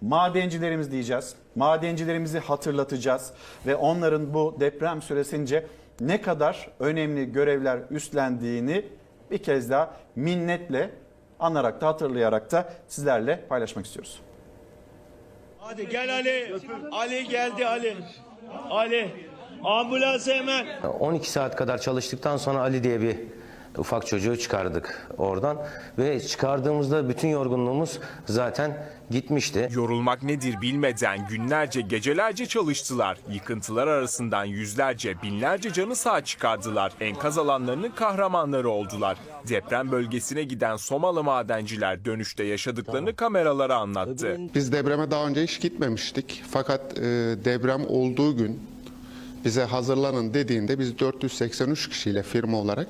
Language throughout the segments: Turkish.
Madencilerimiz diyeceğiz. Madencilerimizi hatırlatacağız ve onların bu deprem süresince ne kadar önemli görevler üstlendiğini bir kez daha minnetle anarak da hatırlayarak da sizlerle paylaşmak istiyoruz. Hadi gel Ali. Ali geldi Ali. Ali. Ambulansı hemen. 12 saat kadar çalıştıktan sonra Ali diye bir ufak çocuğu çıkardık oradan ve çıkardığımızda bütün yorgunluğumuz zaten gitmişti. Yorulmak nedir bilmeden günlerce gecelerce çalıştılar. Yıkıntılar arasından yüzlerce binlerce canı sağ çıkardılar. Enkaz alanlarının kahramanları oldular. Deprem bölgesine giden Somalı madenciler dönüşte yaşadıklarını kameralara anlattı. Biz depreme daha önce hiç gitmemiştik. Fakat e, deprem olduğu gün bize hazırlanın dediğinde biz 483 kişiyle firma olarak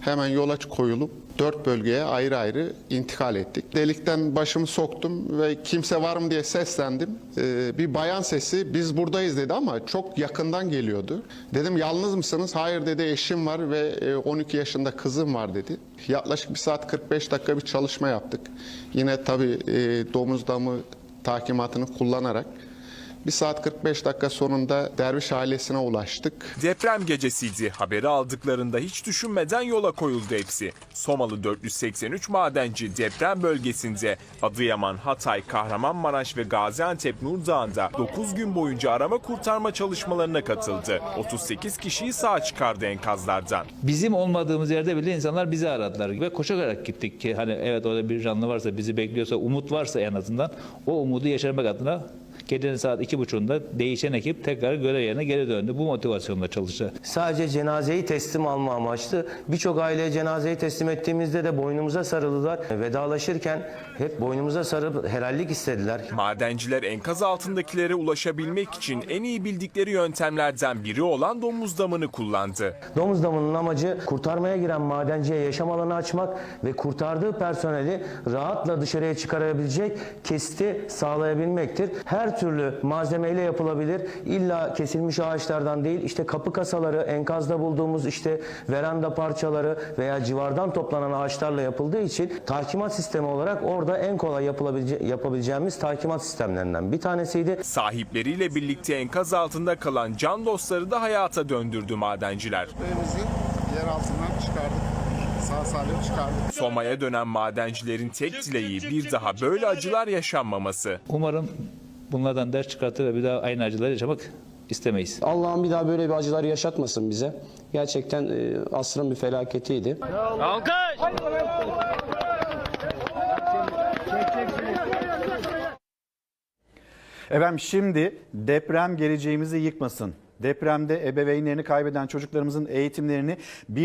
hemen yola koyulup dört bölgeye ayrı ayrı intikal ettik. Delikten başımı soktum ve kimse var mı diye seslendim. E, bir bayan sesi biz buradayız dedi ama çok yakından geliyordu. Dedim yalnız mısınız? Hayır dedi eşim var ve e, 12 yaşında kızım var dedi. Yaklaşık bir saat 45 dakika bir çalışma yaptık. Yine tabii e, domuz damı takimatını kullanarak bir saat 45 dakika sonunda Derviş ailesine ulaştık. Deprem gecesiydi. Haberi aldıklarında hiç düşünmeden yola koyuldu hepsi. Somalı 483 madenci deprem bölgesinde Adıyaman, Hatay, Kahramanmaraş ve Gaziantep Nurdağ'ında 9 gün boyunca arama kurtarma çalışmalarına katıldı. 38 kişiyi sağ çıkardı enkazlardan. Bizim olmadığımız yerde bile insanlar bizi aradılar ve koşarak gittik ki hani evet orada bir canlı varsa bizi bekliyorsa umut varsa en azından o umudu yaşamak adına gecenin saat iki buçuğunda değişen ekip tekrar görev yerine geri döndü. Bu motivasyonla çalıştı. Sadece cenazeyi teslim alma amaçlı. Birçok aileye cenazeyi teslim ettiğimizde de boynumuza sarıldılar. Vedalaşırken hep boynumuza sarıp helallik istediler. Madenciler enkaz altındakilere ulaşabilmek için en iyi bildikleri yöntemlerden biri olan domuz damını kullandı. Domuz damının amacı kurtarmaya giren madenciye yaşam alanı açmak ve kurtardığı personeli rahatla dışarıya çıkarabilecek kesti sağlayabilmektir. Her türlü malzemeyle yapılabilir. İlla kesilmiş ağaçlardan değil işte kapı kasaları, enkazda bulduğumuz işte veranda parçaları veya civardan toplanan ağaçlarla yapıldığı için takimat sistemi olarak orada en kolay yapılabilece- yapabileceğimiz takimat sistemlerinden bir tanesiydi. Sahipleriyle birlikte enkaz altında kalan can dostları da hayata döndürdü madenciler. Evimizi yer altından çıkardık. Sağ salim çıkardık. Soma'ya dönen madencilerin tek dileği bir daha böyle acılar yaşanmaması. Umarım bunlardan ders çıkartır ve bir daha aynı acıları yaşamak istemeyiz. Allah'ım bir daha böyle bir acılar yaşatmasın bize. Gerçekten e, asrın bir felaketiydi. Efendim şimdi deprem geleceğimizi yıkmasın. Depremde ebeveynlerini kaybeden çocuklarımızın eğitimlerini bir